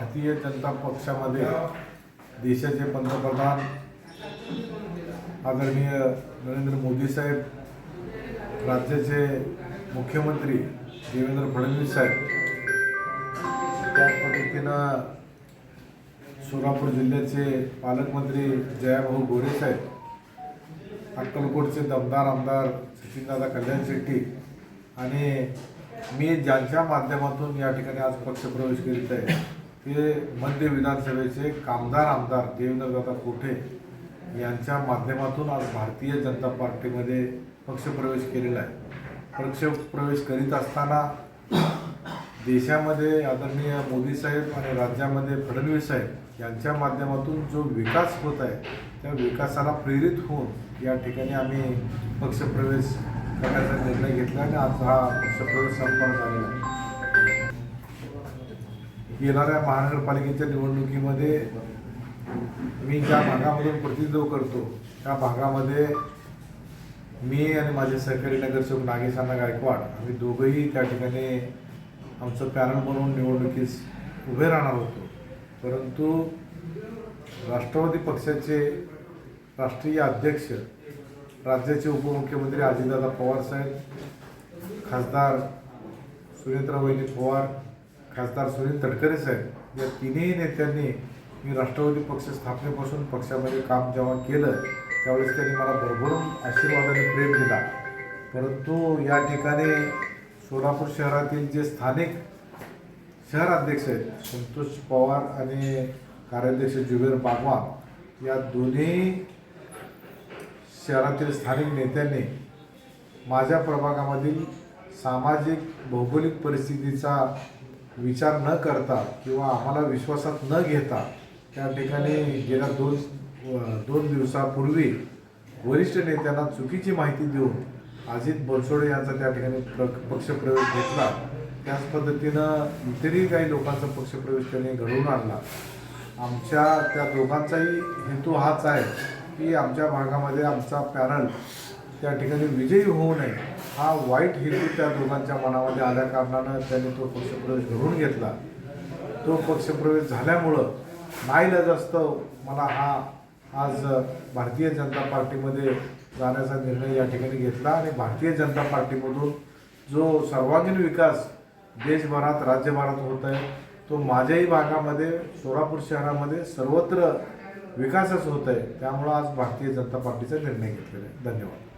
भारतीय जनता पक्षामध्ये देशाचे पंतप्रधान आदरणीय नरेंद्र मोदी साहेब राज्याचे मुख्यमंत्री देवेंद्र फडणवीस साहेब त्या पद्धतीनं सोलापूर जिल्ह्याचे पालकमंत्री जयाभाऊ गोरे साहेब अक्कलकोटचे दमदार आमदार सचिनदादा कल्याण शेट्टी आणि मी ज्यांच्या माध्यमातून या ठिकाणी आज पक्षप्रवेश करीत आहे ते मध्य विधानसभेचे कामदार आमदार देवेंद्रदादा कोठे यांच्या माध्यमातून आज भारतीय जनता पार्टीमध्ये पक्षप्रवेश केलेला आहे. पक्षप्रवेश करीत असताना देशामध्ये आदरणीय मोदी साहेब आणि राज्यामध्ये फडणवीस साहेब यांच्या माध्यमातून जो विकास होत आहे त्या विकासाला प्रेरित होऊन या ठिकाणी आम्ही पक्षप्रवेश करण्याचा निर्णय घेतला आणि आज हा पक्षप्रवेश संपन्न झालेला आहे. येणाऱ्या महानगरपालिकेच्या निवडणुकीमध्ये मी ज्या भागामधून प्रतिनिधित्व करतो त्या भागामध्ये मी आणि माझे सहकारी नगरसेवक नागेशांना गायकवाड आम्ही दोघंही त्या ठिकाणी आमचं पॅनल बनवून निवडणुकीस उभे राहणार होतो. परंतु राष्ट्रवादी पक्षाचे राष्ट्रीय अध्यक्ष राज्याचे उपमुख्यमंत्री अजितदादा पवार साहेब खासदार सुरेंद्र वहिनी पवार खासदार सुनील तटकरे साहेब या तिन्ही नेत्यांनी मी राष्ट्रवादी पक्ष स्थापनेपासून पक्षामध्ये काम जेव्हा केलं त्यावेळेस त्यांनी मला भरभरून आशीर्वादाने प्रेम दिला. परंतु या ठिकाणी सोलापूर शहरातील जे स्थानिक शहर अध्यक्ष आहेत संतोष पवार आणि कार्याध्यक्ष जुबेर बागवान या दोन्ही शहरातील स्थानिक नेत्यांनी माझ्या प्रभागामधील सामाजिक भौगोलिक परिस्थितीचा विचार न करता किंवा आम्हाला विश्वासात न घेता त्या ठिकाणी गेल्या दोन दोन दिवसापूर्वी वरिष्ठ नेत्यांना चुकीची माहिती देऊन अजित बनसोडे यांचा त्या ठिकाणी प्र पक्षप्रवेश घेतला. त्याच पद्धतीनं इतरही काही लोकांचा पक्षप्रवेश त्यांनी घडवून आणला. आमच्या त्या दोघांचाही हेतू हाच आहे की आमच्या भागामध्ये आमचा पॅनल त्या ठिकाणी विजयी होऊ नये. हा वाईट हेतू त्या दोघांच्या मनामध्ये आल्या कारणानं त्यांनी तो पक्षप्रवेश घडवून घेतला. तो पक्षप्रवेश झाल्यामुळं नाईलाजास्तव मला हा आज भारतीय जनता पार्टीमध्ये जाण्याचा निर्णय या ठिकाणी घेतला आणि भारतीय जनता पार्टीमधून जो सर्वांगीण विकास देशभरात राज्यभरात होत आहे तो माझ्याही भागामध्ये सोलापूर शहरामध्ये सर्वत्र विकासच होत आहे त्यामुळं आज भारतीय जनता पार्टीचा निर्णय घेतलेला आहे. धन्यवाद.